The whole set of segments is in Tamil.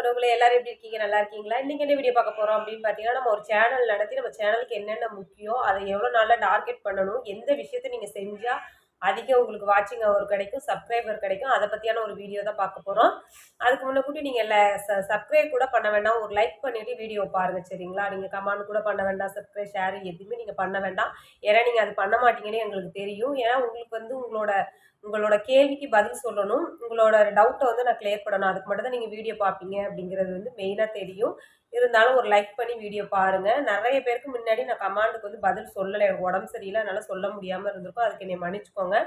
உறவுகளே எல்லாரும் எப்படி இருக்கீங்க? நல்லா இருக்கீங்களா? இன்னைக்கு என்ன வீடியோ பார்க்க போறோம் அப்படின்னு பார்த்தீங்கன்னா நம்ம ஒரு சேனல் நடத்தி நம்ம சேனலுக்கு என்னென்ன முக்கியம் அதை எவ்வளோ நாளில் டார்கெட் பண்ணணும் எந்த விஷயத்த நீங்கள் செஞ்சால் அதிகம் உங்களுக்கு வாட்சிங் அவர் கிடைக்கும் சப்ஸ்கிரைபர் கிடைக்கும் அதை பற்றியான ஒரு வீடியோ தான் பார்க்க போகிறோம் அதுக்கு முன்னக்கூட்டி நீங்கள் இல்லை சப்ஸ்கிரைப் கூட பண்ண வேண்டாம். ஒரு லைக் பண்ணிவிட்டு வீடியோ பாருங்கள் சரிங்களா? நீங்கள் கமெண்ட் கூட பண்ண வேண்டாம் சப்ஸ்கிரைப் ஷேர் எதுவுமே நீங்கள் பண்ண வேண்டாம். ஏன்னா நீங்கள் அது பண்ண மாட்டீங்கன்னு எங்களுக்கு தெரியும். ஏன்னா உங்களுக்கு வந்து உங்களோட உங்களோட கேள்விக்கு பதில் சொல்லணும். உங்களோட டவுட்டை வந்து நான் கிளியர் பண்ணணும். அதுக்கு மட்டும் தான் நீங்கள் வீடியோ பார்ப்பீங்க அப்படிங்கிறது வந்து மெயினாக தெரியும். இருந்தாலும் ஒரு லைக் பண்ணி வீடியோ பாருங்கள் நிறைய பேருக்கு முன்னாடி நான் கமாண்டுக்கு வந்து பதில் சொல்லலை. எனக்கு உடம்பு சரியில்லை. அதனால் சொல்ல முடியாமல் இருந்திருக்கும். அதுக்கு என்னை மன்னிச்சுக்கோங்க.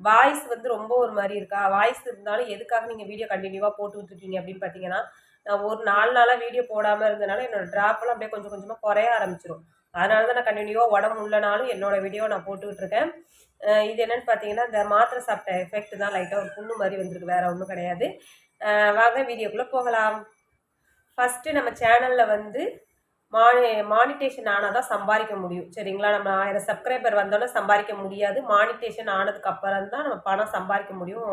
வாய்ஸ் வந்து ரொம்ப ஒரு மாதிரி இருக்கா? வாய்ஸ் இருந்தாலும் எதுக்காக நீங்கள் வீடியோ கண்டினியூவாக போட்டுக்கிட்டு இருக்கீங்க அப்படின்னு பார்த்தீங்கன்னா நான் ஒரு நாலு நாளாக வீடியோ போடாமல் இருந்தனால என்னோடய ட்ராப்பெல்லாம் அப்படியே கொஞ்சம் கொஞ்சமாக குறைய ஆரம்பிச்சிடும் அதனால தான் நான் கண்டினியூவாக உடம்பு உள்ளனாலும் என்னோடய வீடியோ நான் போட்டுக்கிட்டு இருக்கேன் இது என்னென்னு பார்த்தீங்கன்னா இந்த மாத்திரை சாப்பிட்ட எஃபெக்ட் தான் லைட்டாக ஒரு புண்ணு மாதிரி வந்திருக்கு. வேறு ஒன்றும் கிடையாது. வாங்க வீடியோக்குள்ளே போகலாம். ஃபஸ்ட்டு நம்ம சேனலில் வந்து மானி மானிட்டேஷன் ஆனால் தான் சம்பாதிக்க முடியும். சரிங்களா? நம்ம ஆயிரம் சப்ஸ்கிரைபர் வந்தோன்னே சம்பாதிக்க முடியாது. மானிட்டேஷன் ஆனதுக்கு அப்புறம் தான் நம்ம பணம் சம்பாதிக்க முடியும்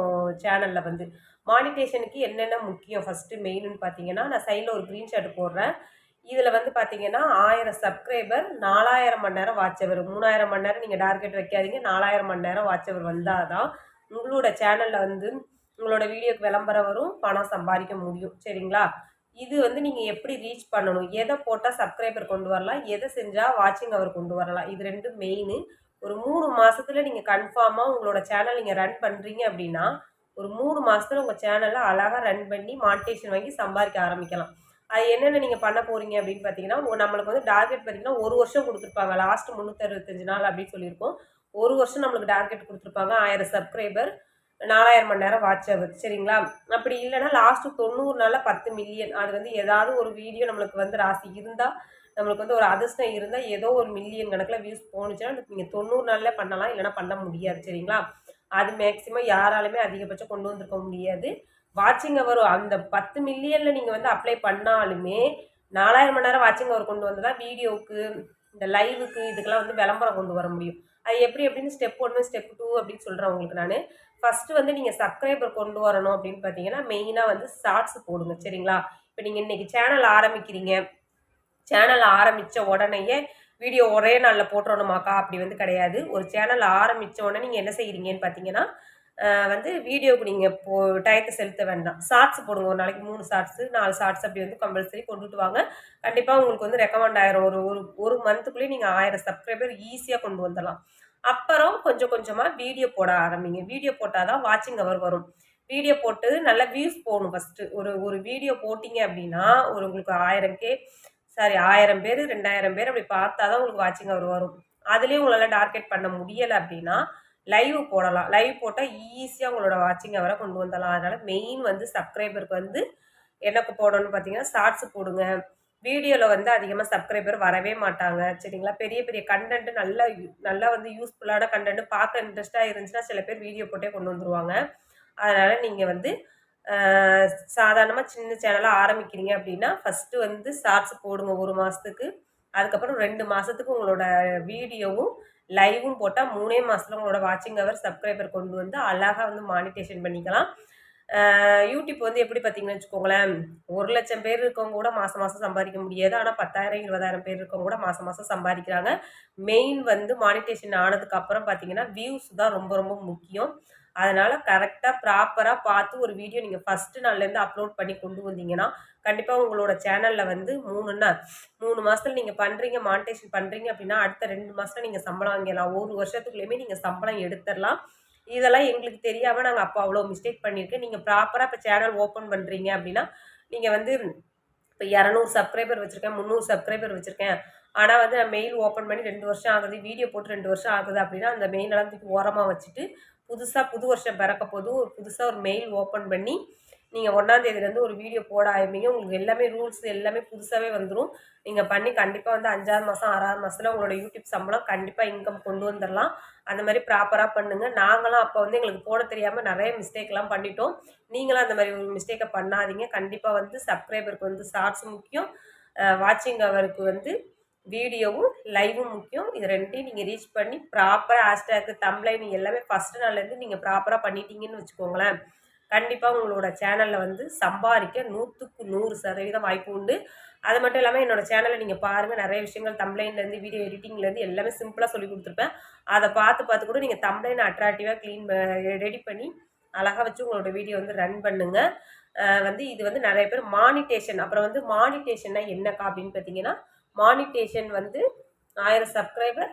சேனலில் வந்து. மானிட்டேஷனுக்கு என்னென்ன முக்கியம்? ஃபஸ்ட்டு மெயின்னு பார்த்தீங்கன்னா நான் சைடில் ஒரு க்ரீன்ஷாட் போடுறேன். இதில் வந்து பார்த்தீங்கன்னா ஆயிரம் சப்ஸ்கிரைபர் நாலாயிரம் மணி நேரம் வாட்சவர். மூணாயிரம் மணி நேரம் நீங்கள் டார்கெட் வைக்காதீங்க நாலாயிரம் மணி நேரம் வாட்சவர் வந்தால் தான் உங்களோட சேனலில் வந்து உங்களோட வீடியோக்கு விளம்பரம் வரும் பணம் சம்பாதிக்க முடியும். சரிங்களா? இது வந்து நீங்கள் எப்படி ரீச் பண்ணணும்? எதை போட்டால் சப்ஸ்கிரைபர் கொண்டு வரலாம்? எதை செஞ்சால் வாட்சிங் அவர் கொண்டு வரலாம்? இது ரெண்டும் மெயின் ஒரு மூணு மாதத்தில் நீங்கள் கன்ஃபார்மாக உங்களோட சேனல் நீங்கள் ரன் பண்ணுறீங்க அப்படின்னா ஒரு மூணு மாதத்தில் உங்கள் சேனலை அழகாக ரன் பண்ணி மானிட்டேஷன் வாங்கி சம்பாதிக்க ஆரம்பிக்கலாம். அது என்னென்ன நீங்கள் பண்ண போகிறீங்க அப்படின்னு பார்த்தீங்கன்னா நம்மளுக்கு வந்து டார்கெட் பார்த்தீங்கன்னா ஒரு வருஷம் கொடுத்துருப்பாங்க. லாஸ்ட் முந்நூற்றறுபத்தஞ்சு நாள் அப்படின்னு சொல்லியிருக்கோம். ஒரு வருஷம் நம்மளுக்கு டார்கெட் கொடுத்துருப்பாங்க. ஆயிரம் சப்ஸ்கிரைபர் நாலாயிரம் மணி நேரம் வாட்ச் ஆகுது. சரிங்களா? அப்படி இல்லைன்னா லாஸ்ட்டு தொண்ணூறு நாளில் பத்து மில்லியன் அது வந்து ஏதாவது ஒரு வீடியோ நம்மளுக்கு வந்து ராசி இருந்தால் நம்மளுக்கு வந்து ஒரு அதிர்ஷ்டம் இருந்தால் ஏதோ ஒரு மில்லியன் கணக்கில் வியூஸ் போணுச்சுன்னா நீங்கள் தொண்ணூறு நாளில் பண்ணலாம். இல்லைனா பண்ண முடியாது. சரிங்களா? அது மேக்ஸிமம் யாராலுமே அதிகபட்சம் கொண்டு வந்திருக்க முடியாது. வாட்சிங் அவர் அந்த பத்து மில்லியனில் நீங்கள் வந்து அப்ளை பண்ணாலுமே நாலாயிரம் மணி நேரம் வாட்சிங் அவர் கொண்டு வந்ததா வீடியோவுக்கு இந்த லைவுக்கு இதுக்கெல்லாம் வந்து விளம்பரம் கொண்டு வர முடியும். அது எப்படி எப்படின்னு ஸ்டெப் ஒன்று ஸ்டெப் டூ அப்படின்னு சொல்கிறேன் உங்களுக்கு நான். ஃபஸ்ட்டு வந்து நீங்கள் சப்ஸ்கிரைபர் கொண்டு வரணும் அப்படின்னு பார்த்தீங்கன்னா மெயினாக வந்து ஷார்ட்ஸ் போடுங்க சரிங்களா? இப்போ நீங்கள் இன்றைக்கி சேனல் ஆரம்பிக்கிறீங்க. சேனல் ஆரம்பித்த உடனேயே வீடியோ ஒரே நாளில் போட்டுறணுமாக்கா? அப்படி வந்து கிடையாது. ஒரு சேனல் ஆரம்பித்த உடனே நீங்கள் என்ன செய்கிறீங்கன்னு பார்த்தீங்கன்னா வந்து வீடியோவுக்கு நீங்கள் போ டயத்தை செலுத்த வேண்டாம். ஷார்ட்ஸ் போடுங்க ஒரு நாளைக்கு மூணு ஷார்ட்ஸு நாலு ஷார்ட்ஸ் அப்படி வந்து கம்பல்சரி கொண்டுட்டு வாங்க. கண்டிப்பாக உங்களுக்கு வந்து ரெக்கமெண்ட் ஆயிரும். ஒரு ஒரு ஒரு மந்த்துக்குள்ளேயே நீங்கள் ஆயிரம் சப்ஸ்கிரைபர் ஈஸியாக கொண்டு வந்துடலாம். அப்புறம் கொஞ்சம் கொஞ்சமாக வீடியோ போட ஆரம்பிங்க. வீடியோ போட்டால் தான் வாட்சிங் அவர் வரும். வீடியோ போட்டு நல்லா வியூஸ் போகணும் ஃபஸ்ட்டு ஒரு ஒரு வீடியோ போட்டிங்க அப்படின்னா ஒரு உங்களுக்கு ஆயிரம் கே சாரி ஆயிரம் பேர் ரெண்டாயிரம் பேர் அப்படி பார்த்தா தான் உங்களுக்கு வாட்சிங் அவர் வரும். அதுலேயும் உங்களால் டார்கெட் பண்ண முடியலை அப்படின்னா லைவ் போடலாம். லைவ் போட்டால் ஈஸியாக உங்களோட வாட்சிங் அவரை கொண்டு வந்துடலாம். அதனால் மெயின் வந்து சப்ஸ்கிரைபருக்கு வந்து எனக்கு போடணும்னு பார்த்தீங்கன்னா ஷார்ட்ஸ் போடுங்க. வீடியோவில் வந்து அதிகமாக சப்ஸ்கிரைபர் வரவே மாட்டாங்க. சரிங்களா? பெரிய பெரிய கண்டென்ட் நல்லா நல்லா வந்து யூஸ்ஃபுல்லான கண்டென்ட் பார்க்க இன்ட்ரெஸ்ட்டாக இருந்துச்சுன்னா சில பேர் வீடியோ போட்டே கொண்டு வந்துடுவாங்க அதனால் நீங்கள் வந்து சாதாரணமாக சின்ன சேனலாக ஆரம்பிக்கிறீங்க அப்படின்னா ஃபஸ்ட்டு வந்து ஷார்ட்ஸ் போடுங்க ஒரு மாதத்துக்கு அதுக்கப்புறம் ரெண்டு மாதத்துக்கு உங்களோட வீடியோவும் லைவும் போட்டால் மூணே மாதத்தில் உங்களோட வாட்சிங் அவர் சப்ஸ்கிரைபர் கொண்டு வந்து அழகாக வந்து மானிட்டேஷன் பண்ணிக்கலாம். யூடியூப் வந்து எப்படி பார்த்தீங்கன்னு வச்சுக்கோங்களேன் ஒரு லட்சம் பேர் இருக்கவங்க கூட மாதம் மாதம் சம்பாதிக்க முடியாது. ஆனால் பத்தாயிரம் இருபதாயிரம் பேர் இருக்கவங்க கூட மாதம் மாதம் சம்பாதிக்கிறாங்க. மெயின் வந்து மானிட்டேஷன் ஆனதுக்கப்புறம் பார்த்தீங்கன்னா வியூஸ் தான் ரொம்ப ரொம்ப முக்கியம். அதனால் கரெக்டாக ப்ராப்பராக பார்த்து ஒரு வீடியோ நீங்கள் ஃபஸ்ட்டு நாள்லேருந்து அப்லோட் பண்ணி கொண்டு வந்தீங்கன்னா கண்டிப்பாக உங்களோட சேனலில் வந்து மூணுன்னா மூணு மாதத்தில் நீங்கள் பண்ணுறீங்க மானிட்டேஷன் பண்ணுறீங்க அப்படின்னா அடுத்த ரெண்டு மாதத்தில் நீங்கள் சம்பளம் வாங்கிடலாம். ஒரு வருஷத்துக்குள்ளேயுமே நீங்கள் சம்பளம் எடுத்துடலாம். இதெல்லாம் எங்களுக்கு தெரியாமல் நாங்கள் அப்போ அவ்வளோ மிஸ்டேக் பண்ணியிருக்கேன் நீங்கள் ப்ராப்பராக இப்போ சேனல் ஓப்பன் பண்ணுறீங்க அப்படின்னா நீங்கள் வந்து இப்போ இரநூறு சப்ஸ்கிரைபர் வச்சுருக்கேன் முந்நூறு சப்ஸ்கிரைபர் வச்சுருக்கேன். ஆனால் வந்து நான் மெயில் ஓப்பன் பண்ணி ரெண்டு வருஷம் ஆகுது வீடியோ போட்டு ரெண்டு வருஷம் ஆகுது அப்படின்னா அந்த மெயிலெல்லாம் தூக்கி ஓரமாக வச்சுட்டு புதுசாக புது வருஷம் பிறக்க போது ஒரு புதுசாக ஒரு மெயில் ஓப்பன் பண்ணி நீங்கள் ஒன்றாந்தேதியிலேருந்து ஒரு வீடியோ போட ஆரம்பிங்க. உங்களுக்கு எல்லாமே ரூல்ஸ் எல்லாமே புதுசாகவே வந்துடும் நீங்கள் பண்ணி கண்டிப்பாக வந்து அஞ்சாறு மாதம் ஆறாறு மாதத்தில் உங்களோட யூடியூப் சம்பளம் கண்டிப்பாக இன்கம் கொண்டு வந்துடலாம் அந்த மாதிரி ப்ராப்பராக பண்ணுங்கள் நாங்களாம் அப்போ வந்து எங்களுக்கு போட தெரியாமல் நிறைய மிஸ்டேக்லாம் பண்ணிட்டோம். நீங்களும் அந்த மாதிரி ஒரு மிஸ்டேக்கை பண்ணாதீங்க. கண்டிப்பாக வந்து சப்ஸ்கிரைபருக்கு வந்து ஷார்ட்ஸ் முக்கியம். வாட்சிங் அவருக்கு வந்து வீடியோவும் லைவும் முக்கியம். இது ரெண்டையும் நீங்கள் ரீச் பண்ணி ப்ராப்பராக ஹேஷ்டேக்கு தம்ப்ளைன் எல்லாமே ஃபஸ்ட்டு நாள்லேருந்து நீங்கள் ப்ராப்பராக பண்ணிட்டீங்கன்னு வச்சுக்கோங்களேன். கண்டிப்பாக உங்களோட சேனலில் வந்து சம்பாதிக்க நூற்றுக்கு நூறு சதவீதம் வாய்ப்பு உண்டு. அது மட்டும் இல்லாமல் என்னோடய சேனலை நீங்கள் பாருங்கள் நிறைய விஷயங்கள் தம்ப்ளைன்லேருந்து வீடியோ எடிட்டிங்லேருந்து எல்லாமே சிம்பிளாக சொல்லி கொடுத்துருப்பேன். அதை பார்த்து பார்த்து கூட நீங்கள் தம்ப்ளைன் அட்ராக்டிவாக க்ளீன் ரெடி பண்ணி அழகாக வச்சு உங்களோட வீடியோ வந்து ரன் பண்ணுங்கள் வந்து இது வந்து நிறைய பேர் மானிட்டேஷன் அப்புறம் வந்து மானிட்டேஷன்னா என்னக்கா அப்படின்னு பார்த்தீங்கன்னா மானிட்டேஷன் வந்து ஆயிரம் சப்ஸ்கிரைபர்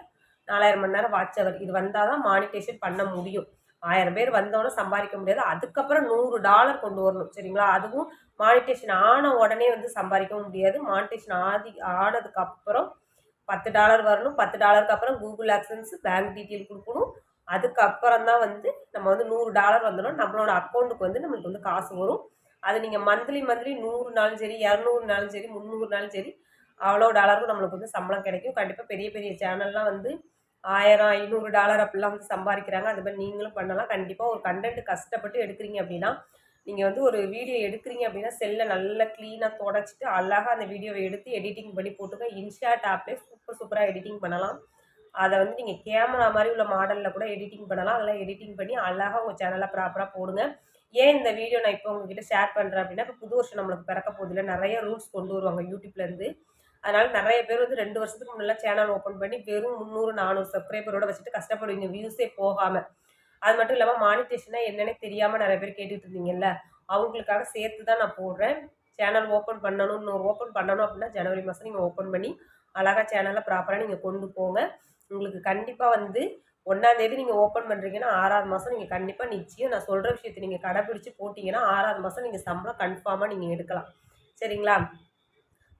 நாலாயிரம் மணி நேரம் வாட்ச் அவர். இது வந்தால் தான் மானிட்டேஷன் பண்ண முடியும். ஆயிரம் பேர் வந்தோடனே சம்பாதிக்க முடியாது. அதுக்கப்புறம் நூறு டாலர் கொண்டு வரணும். சரிங்களா? அதுவும் மானிட்டேஷன் ஆன உடனே வந்து சம்பாதிக்கவும் முடியாது. மானிட்டேஷன் ஆதி ஆனதுக்கப்புறம் பத்து டாலர் வரணும். பத்து டாலருக்கு அப்புறம் கூகுள் ஆக்சன்ஸ் பேங்க் டீட்டெயில் கொடுக்கணும். அதுக்கப்புறம் தான் வந்து நம்ம வந்து நூறு டாலர் வந்தோம்னா நம்மளோட அக்கௌண்ட்டுக்கு வந்து நம்மளுக்கு வந்து காசு வரும். அது நீங்கள் மந்த்லி மந்த்லி நூறு நாளும் சரி இரநூறு நாளும் சரி முந்நூறு நாளும் சரி அவ்வளோ டாலருக்கும் நம்மளுக்கு வந்து சம்பளம் கிடைக்கும். கண்டிப்பாக பெரிய பெரிய சேனல்லாம் வந்து ஆயிரம் ஐநூறு டாலர் அப்படிலாம் வந்து சம்பாதிக்கிறாங்க. அது மாதிரி நீங்களும் பண்ணலாம். கண்டிப்பாக ஒரு கண்டென்ட் கஷ்டப்பட்டு எடுக்கிறீங்க அப்படின்னா நீங்கள் வந்து ஒரு வீடியோ எடுக்கிறீங்க அப்படின்னா செல்லை நல்லா க்ளீனாக தொடச்சிட்டு அழகாக அந்த வீடியோவை எடுத்து எடிட்டிங் பண்ணி போட்டுக்க இன்ஸ்டாட் ஆப்லேயே சூப்பர் சூப்பராக எடிட்டிங் பண்ணலாம். அதை வந்து நீங்கள் கேமரா மாதிரி உள்ள மாடலில் கூட எடிட்டிங் பண்ணலாம். அதெல்லாம் எடிட்டிங் பண்ணி அழகாக உங்கள் சேனலில் ப்ராப்பராக போடுங்க. ஏன் இந்த வீடியோ நான் இப்போ உங்ககிட்ட ஷேர் பண்ணுறேன் அப்படின்னா இப்போ புது வருஷம் நம்மளுக்கு பிறக்க போதில்லை நிறைய ரூல்ஸ் கொண்டு வருவாங்க யூடியூப்லேருந்து அதனால் நிறைய பேர் வந்து ரெண்டு வருஷத்துக்கு முன்னெல்லாம் சேனல் ஓப்பன் பண்ணி வெறும் முந்நூறு நானூறு சப்ஸ்கிரைபரோட வச்சுட்டு கஷ்டப்படுவீங்க வியூஸே போகாமல் அது மட்டும் இல்லாமல் மானிட்டேஷனாக என்னென்னே தெரியாமல் நிறைய பேர் கேட்டுட்டு இருந்தீங்கல்ல? அவங்களுக்காக சேர்த்து தான் நான் போடுறேன். சேனல் ஓப்பன் பண்ணணும் இன்னொரு ஓப்பன் பண்ணணும் அப்படின்னா ஜனவரி மாதம் நீங்கள் ஓப்பன் பண்ணி அழகாக சேனலை ப்ராப்பராக நீங்கள் கொண்டு போங்க. உங்களுக்கு கண்டிப்பாக வந்து ஒன்றாந்தேதி நீங்கள் ஓப்பன் பண்ணுறீங்கன்னா ஆறாவது மாதம் நீங்கள் கண்டிப்பாக நிச்சயம் நான் சொல்கிற விஷயத்தை நீங்கள் கடைப்பிடிச்சி போட்டிங்கன்னா ஆறாவது மாதம் நீங்கள் சம்பளம் கன்ஃபார்மாக நீங்கள் எடுக்கலாம். சரிங்களா?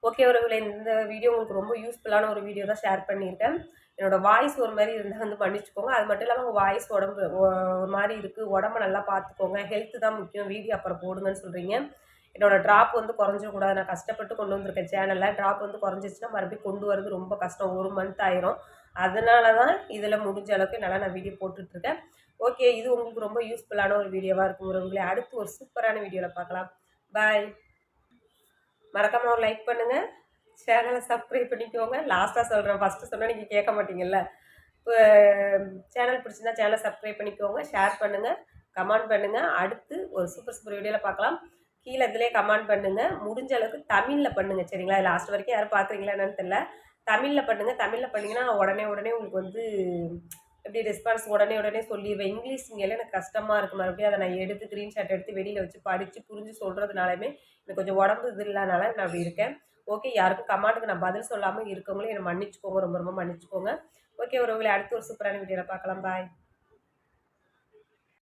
ஓகே உறவுகளை இந்த வீடியோ உங்களுக்கு ரொம்ப யூஸ்ஃபுல்லான ஒரு வீடியோ தான் ஷேர் பண்ணியிருக்கேன். என்னோடய வாய்ஸ் ஒரு மாதிரி இருந்தால் வந்து பண்ணிச்சுக்கோங்க அது மட்டும் இல்லாமல் உங்கள் வாய்ஸ் உடம்பு ஒரு மாதிரி இருக்குது உடம்ப நல்லா பார்த்துக்கோங்க ஹெல்த்து தான் முக்கியம். வீடியோ அப்புறம் போடுங்கன்னு சொல்கிறீங்க என்னோடய ட்ராப் வந்து குறைஞ்சக்கூடாது நான் கஷ்டப்பட்டு கொண்டு வந்திருக்கேன் சேனலில் ட்ராப் வந்து குறைஞ்சிச்சுன்னா மறுபடியும் கொண்டு வரது ரொம்ப கஷ்டம். ஒரு மந்த் ஆயிரும். அதனால தான் இதில் முடிஞ்ச அளவுக்கு நல்லா நான் வீடியோ போட்டுட்ருக்கேன். ஓகே இது உங்களுக்கு ரொம்ப யூஸ்ஃபுல்லான ஒரு வீடியோவாக இருக்கும். உறவுகளை அடுத்து ஒரு சூப்பரான வீடியோவில் பார்க்கலாம். பாய் மறக்காமல் ஒரு லைக் பண்ணுங்கள் சேனலை சப்ஸ்கிரைப் பண்ணிக்கோங்க. லாஸ்ட்டாக சொல்கிறேன் ஃபஸ்ட்டு சொன்னால் நீங்கள் கேட்க மாட்டீங்கல்ல. இப்போ சேனல் பிடிச்சிருந்தா சேனலை சப்ஸ்கிரைப் பண்ணிக்கோங்க. ஷேர் பண்ணுங்கள் கமெண்ட் பண்ணுங்கள் அடுத்து ஒரு சூப்பர் சூப்பர் வீடியோவில் பார்க்கலாம். கீழே இதிலே கமெண்ட் பண்ணுங்கள் முடிஞ்ச அளவுக்கு தமிழில் பண்ணுங்கள் சரிங்களா? லாஸ்ட் வரைக்கும் யாரும் பார்க்குறீங்களா என்னன்னு தெரில தமிழில் பண்ணுங்கள் தமிழில் பண்ணிங்கன்னா உடனே உடனே உங்களுக்கு வந்து எப்படி ரெஸ்பான்ஸ் உடனே உடனே சொல்லிடுவேன். இங்கிலீஷ் இங்கே எனக்கு கஷ்டமாக இருக்குது மறுபடியும் அதை நான் எடுத்து ஸ்க்ரீன்ஷாட் எடுத்து வெளியில் வச்சு படித்து புரிஞ்சு சொல்கிறதுனாலுமே எனக்கு கொஞ்சம் உடம்பு இது இல்லைனால நான் அப்படி இருக்கேன். ஓகே யாருக்கும் கமாண்டுக்கு நான் பதில் சொல்லாமல் இருக்கவங்களும் என்னை மன்னிச்சுக்கோங்க. ரொம்ப ரொம்ப மன்னிச்சுக்கோங்க. ஓகே ஒரு உங்களை அடுத்து ஒரு சூப்பரான வீடியோவில் பார்க்கலாம். பாய்